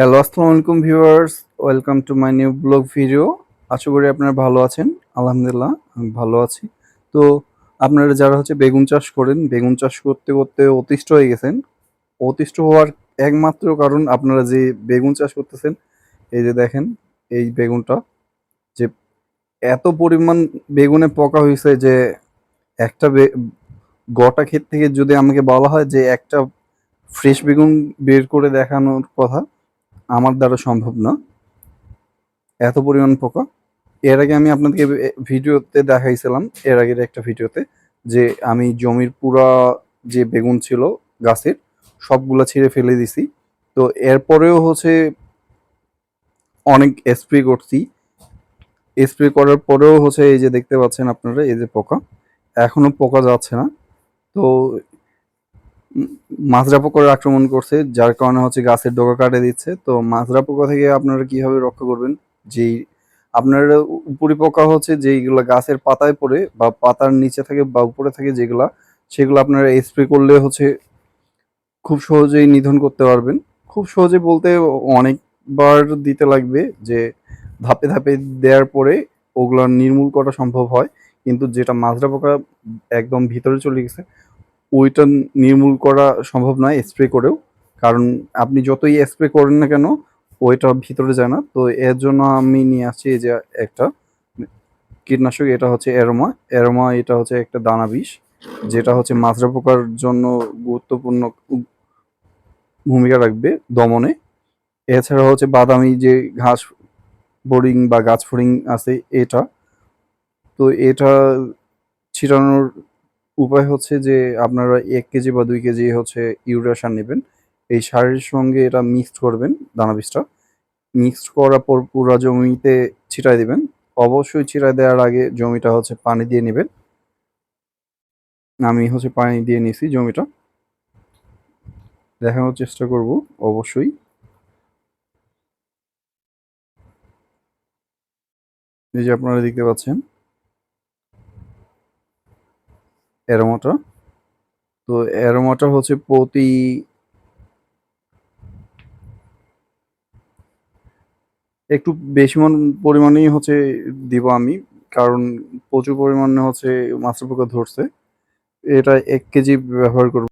Hello আসসালামু আলাইকুম viewers welcome to my new blog video আশা করি আপনারা ভালো আছেন। আলহামদুলিল্লাহ, আমি ভালো আছি। তো আপনারা যারা হচ্ছে বেগুন চাষ করেন, বেগুন চাষ করতে করতে অতিষ্ঠ হয়ে গেছেন। অতিষ্ঠ হওয়ার একমাত্র কারণ আপনারা যে বেগুন চাষ করতেছেন, এই যে দেখেন, এই বেগুনটা যে এত পরিমাণ বেগুনে পোকা হয়েছে যে একটা গোটা ক্ষেত থেকে যদি আমাকে বলা হয় যে একটা ফ্রেশ বেগুন বের করে দেখানোর কথা আমার দ্বারা সম্ভব না। এত পরিমাণ পোকা। এর আগে আমি আপনাদেরকে ভিডিওতে দেখাইছিলাম, এর আগের একটা ভিডিওতে, যে আমি জমির পুরা যে বেগুন ছিল গাছের, সবগুলা ছিঁড়ে ফেলে দিছি। তো এরপরেও হচ্ছে অনেক স্প্রে করছি। স্প্রে করার পরেও হচ্ছে এই যে দেখতে পাচ্ছেন আপনারা, এই যে পোকা। এখনও পোকা যাচ্ছে না। তো মাজরা পোকার আক্রমণ করছে, যার কারণে হচ্ছে গাছের ডোকা কাটে দিচ্ছে। তো মাজরা পোকা থেকে আপনারা কীভাবে রক্ষা করবেন? যেই আপনার উপরি পোকা হচ্ছে যেইগুলো গাছের পাতায় পড়ে বা পাতার নিচে থাকে বা উপরে থাকে যেগুলা, সেগুলো আপনারা স্প্রে করলে হচ্ছে খুব সহজেই নিধন করতে পারবেন। খুব সহজে বলতে অনেকবার দিতে লাগবে যে ধাপে ধাপে দেওয়ার পরে ওগুলো নির্মূল করা সম্ভব হয়, কিন্তু যেটা মাজরা পোকা একদম ভিতরে চলে গেছে ওইটা নির্মূল করা সম্ভব নয় স্প্রে করেও। কারণ আপনি যতই স্প্রে করেন না কেন, ওইটা ভিতরে যায় না। তো এর জন্য আমি নিয়ে আসছি এই যে একটা কীটনাশক, এটা হচ্ছে এরোমা এরোমা এটা হচ্ছে একটা দানা বিষ, যেটা হচ্ছে মাজরা পোকার জন্য গুরুত্বপূর্ণ ভূমিকা রাখবে দমনে। এছাড়া হচ্ছে বাদামি যে ঘাস বোরিং বা গাছ ফড়িং আছে, এটা। তো এটা ছিটানোর উপায় হচ্ছে যে আপনারা এক কেজি বা দুই কেজি হচ্ছে ইউরিয়া সার নেবেন। এই সারের সঙ্গে এটা মিক্সড করবেন দানা বীজটা। মিক্সড করার পর পুরো জমিতে ছিটাই দিবেন। অবশ্যই ছিটাই দেওয়ার আগে জমিটা হচ্ছে পানি দিয়ে নেবেন। আমি হচ্ছে পানি দিয়ে নিছি জমিটা। দেখানোর চেষ্টা করব, অবশ্যই। এই যে আপনারা দেখতে পাচ্ছেন। অ্যারোমাটা তো অ্যারোমাটা হচ্ছে প্রতি একটু বেশি পরিমাণেই হচ্ছে দিব আমি, কারণ প্রচুর পরিমাণে হচ্ছে মাছের পোকা ধরছে। এটা এক কেজি ব্যবহার করব।